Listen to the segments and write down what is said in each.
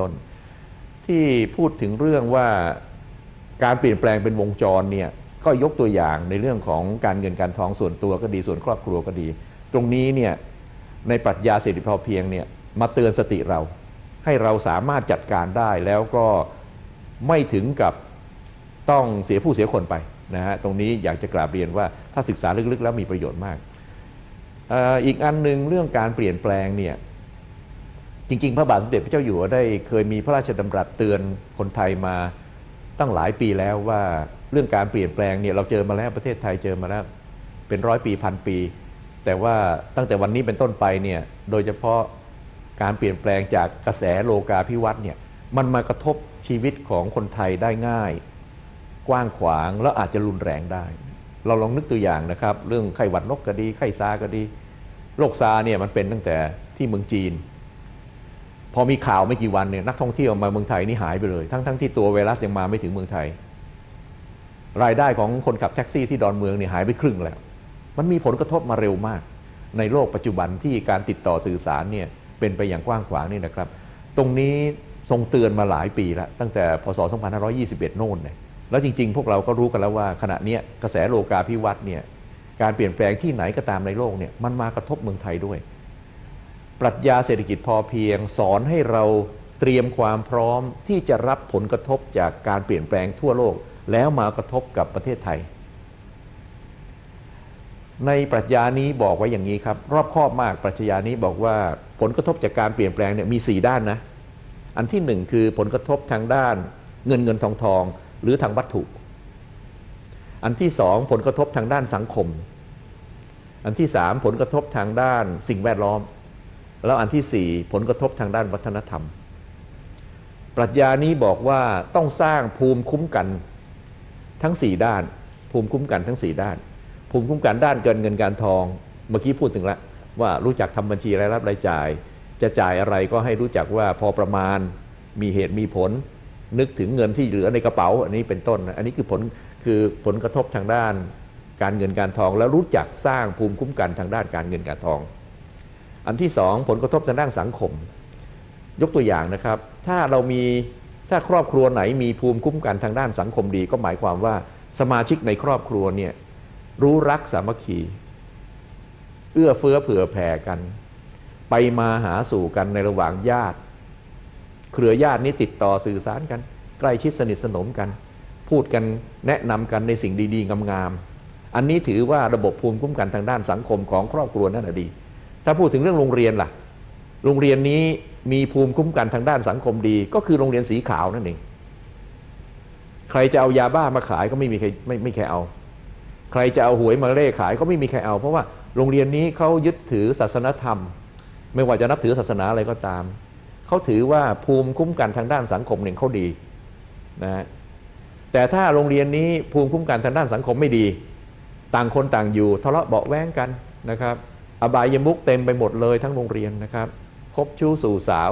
ต้น ที่พูดถึงเรื่องว่าการเปลี่ยนแปลงเป็นวงจรเนี่ยก็ยกตัวอย่างในเรื่องของการเงินการทองส่วนตัวก็ดีส่วนครอบครัวก็ดี ตรงนี้เนี่ยในปรัชญาเศรษฐกิจพอเพียงเนี่ยมาเตือนสติเรา ให้เราสามารถจัดการได้แล้วก็ไม่ถึงกับต้องเสียผู้เสียคนไปนะฮะตรงนี้อยากจะกราบเรียนว่าถ้าศึกษาลึกๆ แล้วมีประโยชน์มากอออีกอันหนึ่งเรื่องการเปลี่ยนแปลงเนี่ย จริง ๆ พระบาทสมเด็จพระเจ้าอยู่หัวได้เคยมีพระราชดำรัสเตือนคนไทยมาตั้งหลายปีแล้วว่าเรื่องการเปลี่ยนแปลงเนี่ยเราเจอมาแล้วประเทศไทยเจอมาแล้วเป็นร้อยปีพันปี แต่ว่าตั้งแต่วันนี้เป็นต้นไปเนี่ยโดยเฉพาะการเปลี่ยนแปลงจากกระแสโลกาภิวัตน์เนี่ยมันมากระทบชีวิตของคนไทยได้ง่าย กว้างขวางแล้วอาจจะรุนแรงได้ เราลองนึกตัวอย่างนะครับ เรื่องไข้หวัดนกก็ดีไข้ซาก็ดีโรคซาเนี่ยมันเป็นตั้งแต่ที่เมืองจีน พอมีข่าวไม่กี่วันเนี่ยนักท่องเที่ยวมาเมืองไทยนี่หายไปเลย ทั้งๆทที่ตัวไวรัสยังมาไม่ถึงเมืองไทย รายได้ของคนขับแท็กซี่ที่ดอนเมืองเนี่ยหายไปครึ่งแล้ว มันมีผลกระทบมาเร็วมาก ในโลกปัจจุบันที่การติดต่อสื่อสารเนี่ยเป็นไปอย่างกว้างขวางนี่นะครับ ตรงนี้ทรงเตือนมาหลายปีแล้วตั้งแต่พศ 2521 โน่นเนี่ยแล้วจริงๆ พวกเราก็รู้กันแล้วว่าขณะนี้กระแสโลกาภิวัตน์เนี่ยการเปลี่ยนแปลงที่ไหนก็ตามในโลกเนี่ยมันมากระทบเมืองไทยด้วย ปรัชญาเศรษฐกิจพอเพียง สอนให้เราเตรียมความพร้อมที่จะรับผลกระทบจากการเปลี่ยนแปลงทั่วโลก แล้วมากระทบกับประเทศไทย ในปรัชญานี้บอกไว้อย่างนี้ครับ รอบคอบมากปรัชญานี้บอกว่าผลกระทบจากการเปลี่ยนแปลงเนี่ยมี 4 ด้านนะ อันที่หนึ่งคือผลกระทบทางด้านเงินเงินทองทอง หรือทางวัตถุ อันที่สองผลกระทบทางด้านสังคม อันที่สามผลกระทบทางด้านสิ่งแวดล้อม แล้วอันที่สี่ผลกระทบทางด้านวัฒนธรรม ปรัชญานี้บอกว่าต้องสร้างภูมิคุ้มกันทั้ง 4 ด้าน ภูมิคุ้มกันทั้ง 4 ด้าน ภูมิคุ้มกันด้านเกินเงินการทอง เมื่อกี้พูดถึงแล้วว่ารู้จักทำบัญชีรายรับรายจ่าย จะจ่ายอะไรก็ให้รู้จักว่าพอประมาณมีเหตุมีผล นึกถึงเงินที่เหลือในกระเป๋า อันนี้เป็นต้น อันนี้คือผลคือผลกระทบทางด้านการเงินการทอง แล้วรู้จักสร้างภูมิคุ้มกันทางด้านการเงินการทอง อันที่สองผลกระทบทางด้านสังคม ยกตัวอย่างนะครับ ถ้าเรามีถ้าครอบครัวไหนมีภูมิคุ้มกันทางด้านสังคมดี ก็หมายความว่าสมาชิกในครอบครัวเนี่ยรู้รักสามัคคี เอื้อเฟื้อเผื่อแผ่กัน ไปมาหาสู่กันในระหว่างญาติ เครือญาตินี้ติดต่อสื่อสารกัน ใกล้ชิดสนิทสนมกัน พูดกันแนะนำกันในสิ่งดีๆงามๆอันนี้ถือว่าระบบภูมิคุ้มกันทางด้านสังคมของครอบครัวนั่นดี ถ้าพูดถึงเรื่องโรงเรียนล่ะ โรงเรียนนี้มีภูมิคุ้มกันทางด้านสังคมดี ก็คือโรงเรียนสีขาวนั่นเอง ใครจะเอายาบ้ามาขายก็ไม่มีใครไม่ไม่ใครเอา ใครจะเอาหวยมาเล่ขายก็ไม่มีใครเอา เพราะว่าโรงเรียนนี้เขายึดถือศาสนธรรม ไม่ว่าจะนับถือศาสนาอะไรก็ตาม เขาถือว่าภูมิคุ้มกันทางด้านสังคมหนึ่งเขาดีนะแต่ถ้าโรงเรียนนี้ภูมิคุ้มกันทางด้านสังคมไม่ดี ต่างคนต่างอยู่ทะเลาะเบาแว้งกันนะครับ อบายมุกเต็มไปหมดเลยทั้งโรงเรียนนะครับ คบชู้สู่สาว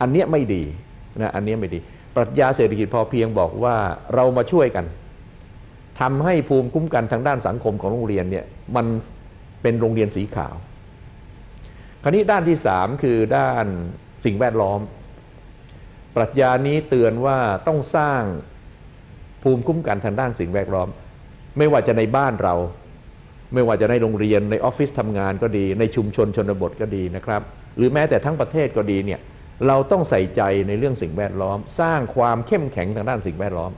อันเนี้ยไม่ดีนะอันเนี้ยไม่ดี ปรัชญาเศรษฐกิจพอเพียงบอกว่าเรามาช่วยกันทำให้ภูมิคุ้มกันทางด้านสังคมของโรงเรียนเนี่ยมันเป็นโรงเรียนสีขาว คราวนี้ด้านที่สามคือด้านสิ่งแวดล้อม ปรัชญานี้เตือนว่าต้องสร้างภูมิคุ้มกันทางด้านสิ่งแวดล้อม ไม่ว่าจะในบ้านเรา ไม่ว่าจะในโรงเรียนในออฟฟิศทำงานก็ดี ในชุมชนชนบทก็ดีนะครับ หรือแม้แต่ทั้งประเทศก็ดีเนี่ยเราต้องใส่ใจในเรื่องสิ่งแวดล้อม สร้างความเข้มแข็งทางด้านสิ่งแวดล้อม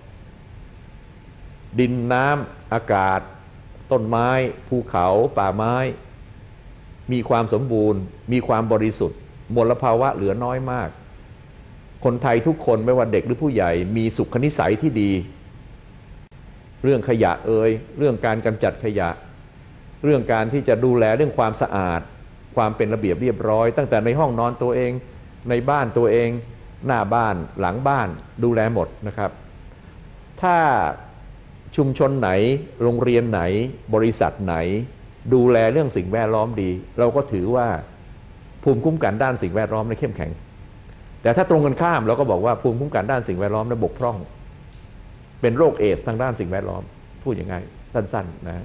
ดินน้ำอากาศ ต้นไม้ ภูเขา ป่าไม้ มีความสมบูรณ์ มีความบริสุทธิ์มลภาวะเหลือน้อยมาก คนไทยทุกคนไม่ว่าเด็กหรือผู้ใหญ่ มีสุขนิสัยที่ดี เรื่องขยะเอ่ยเรื่องการกำจัดขยะ เรื่องการที่จะดูแลเรื่องความสะอาด ความเป็นระเบียบเรียบร้อย ตั้งแต่ในห้องนอนตัวเองในบ้านตัวเองหน้าบ้านหลังบ้านดูแลหมดนะครับ ถ้าชุมชนไหนโรงเรียนไหน บริษัทไหน ดูแลเรื่องสิ่งแวดล้อมดี เราก็ถือว่าภูมิคุ้มกันด้านสิ่งแวดล้อมนั้นเข้มแข็ง แต่ถ้าตรงกันข้ามเราก็บอกว่าภูมิคุ้มกันด้านสิ่งแวดล้อมนั้นบกพร่อง เป็นโรคเอสทางด้านสิ่งแวดล้อม พูดยังไงสั้น ๆ นะ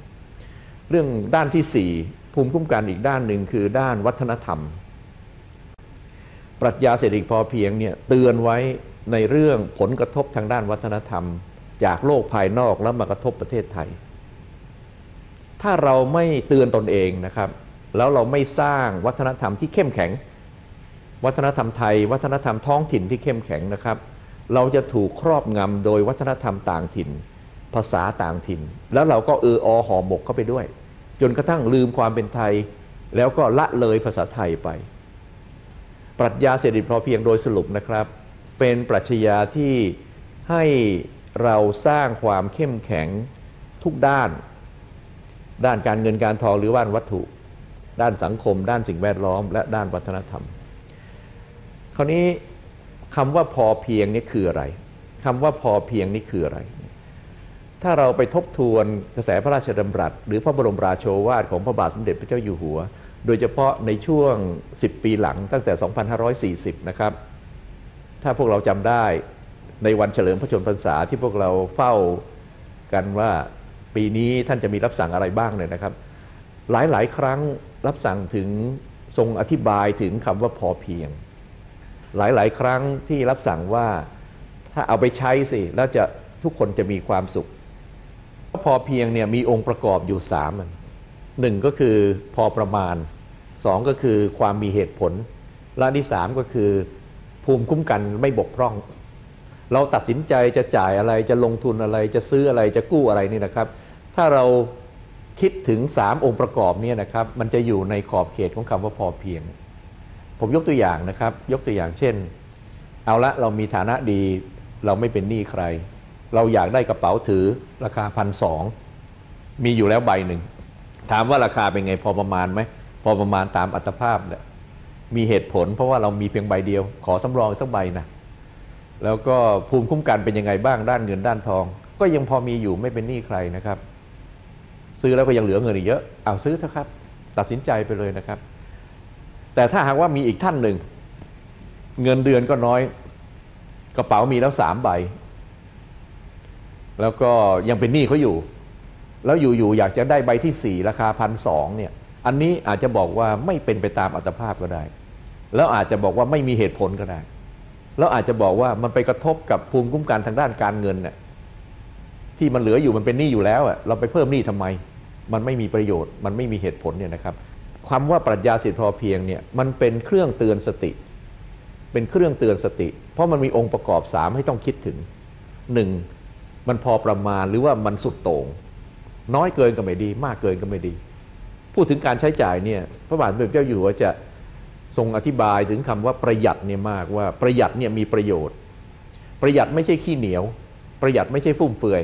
เรื่องด้านที่ 4 ภูมิคุ้มกันอีกด้านหนึ่งคือด้านวัฒนธรรม ปรัชญาเศรษฐกิจพอเพียงเนี่ยเตือนไว้ในเรื่องผลกระทบทางด้านวัฒนธรรม จากโลกภายนอกแล้วมากระทบประเทศไทย ถ้าเราไม่เตือนตนเองนะครับ แล้วเราไม่สร้างวัฒนธรรมที่เข้มแข็ง วัฒนธรรมไทย วัฒนธรรมท้องถิ่นที่เข้มแข็งนะครับ เราจะถูกครอบงำโดยวัฒนธรรมต่างถิ่น ภาษาต่างถิ่น แล้วเราก็เอออห่อหมกเข้าไปด้วย จนกระทั่งลืมความเป็นไทย แล้วก็ละเลยภาษาไทยไป ปรัชญาเศรษฐกิจพอเพียงโดยสรุปนะครับ เป็นปรัชญาที่ให้เราสร้างความเข้มแข็งทุกด้าน ด้านการเงินการทองหรือด้านวัตถุ ด้านสังคม ด้านสิ่งแวดล้อม และด้านวัฒนธรรม คราวนี้คำว่าพอเพียงนี่คืออะไรคำว่าพอเพียงนี่คืออะไร ถ้าเราไปทบทวนกระแสพระราชดำรัส หรือพระบรมราโชวาทของพระบาทสมเด็จพระเจ้าอยู่หัว โดยเฉพาะในช่วง 10 ปีหลังตั้งแต่ 2540 นะครับ ถ้าพวกเราจำได้ในวันเฉลิมพระชนมพรรษาที่พวกเราเฝ้ากันว่าปีนี้ท่านจะมีรับสั่งอะไรบ้างเนี่ยนะครับ หลายๆ ครั้งรับสั่งถึงทรงอธิบายถึงคำว่าพอเพียง หลายๆ ครั้งที่รับสั่งว่าถ้าเอาไปใช้สิแล้วจะทุกคนจะมีความสุข พอเพียงเนี่ยมีองค์ประกอบอยู่สามอันหนึ่งก็คือพอประมาณสองก็คือความมีเหตุผล และที่สามก็คือภูมิคุ้มกันไม่บกพร่อง เราตัดสินใจจะจ่ายอะไรจะลงทุนอะไรจะซื้ออะไรจะกู้อะไรนี่นะครับ ถ้าเราคิดถึง3องค์ประกอบเนี่ยนะครับมันจะอยู่ในขอบเขตของคำว่าพอเพียง ผมยกตัวอย่างนะครับ ยกตัวอย่างเช่น เอาละเรามีฐานะดีเราไม่เป็นหนี้ใคร เราอยากได้กระเป๋าถือราคาพันสองมีอยู่แล้วใบหนึ่ง ถามว่าราคาเป็นไงพอประมาณไหมพอประมาณตามอัตภาพเนี่ยมีเหตุผล เพราะว่าเรามีเพียงใบเดียว ขอสำรองสักใบนะแล้วก็ภูมิคุ้มกันเป็นยังไงบ้างด้านเงินด้านทอง ก็ยังพอมีอยู่ไม่เป็นหนี้ใครนะครับ ซื้อแล้วก็ยังเหลือเงินอีกเยอะเอาซื้อเถอะครับ ตัดสินใจไปเลยนะครับ แต่ถ้าหากว่ามีอีกท่านหนึ่ง เงินเดือนก็น้อย กระเป๋ามีแล้วสามใบ แล้วก็ยังเป็นหนี้เขาอยู่ แล้วอยู่ๆอยากจะได้ใบที่สี่ราคาพันสองเนี่ยอันนี้อาจจะบอกว่าไม่เป็นไปตามอัตภาพก็ได้ แล้วอาจจะบอกว่าไม่มีเหตุผลก็ได้ แล้วอาจจะบอกว่ามันไปกระทบกับภูมิคุ้มกันทางด้านการเงินน่ะที่มันเหลืออยู่มันเป็นหนี้อยู่แล้วเราไปเพิ่มหนี้ทำไม มันไม่มีประโยชน์ มันไม่มีเหตุผลเนี่ยนะครับความว่าปรัชญาสิทธิพอเพียงเนี่ยมันเป็นเครื่องเตือนสติ เป็นเครื่องเตือนสติ เพราะมันมีองค์ประกอบสามให้ต้องคิดถึงหนึ่ง มันพอประมาณหรือว่ามันสุดโต่งน้อยเกินก็ไม่ดี มากเกินก็ไม่ดี พูดถึงการใช้จ่ายเนี่ยพระบาทสมเด็จพระเจ้าอยู่หัวจะทรงอธิบายถึงคำว่าประหยัดเนี่ยมากว่าประหยัดเนี่ยมีประโยชน์ ประหยัดไม่ใช่ขี้เหนียว ประหยัดไม่ใช่ฟุ่มเฟือย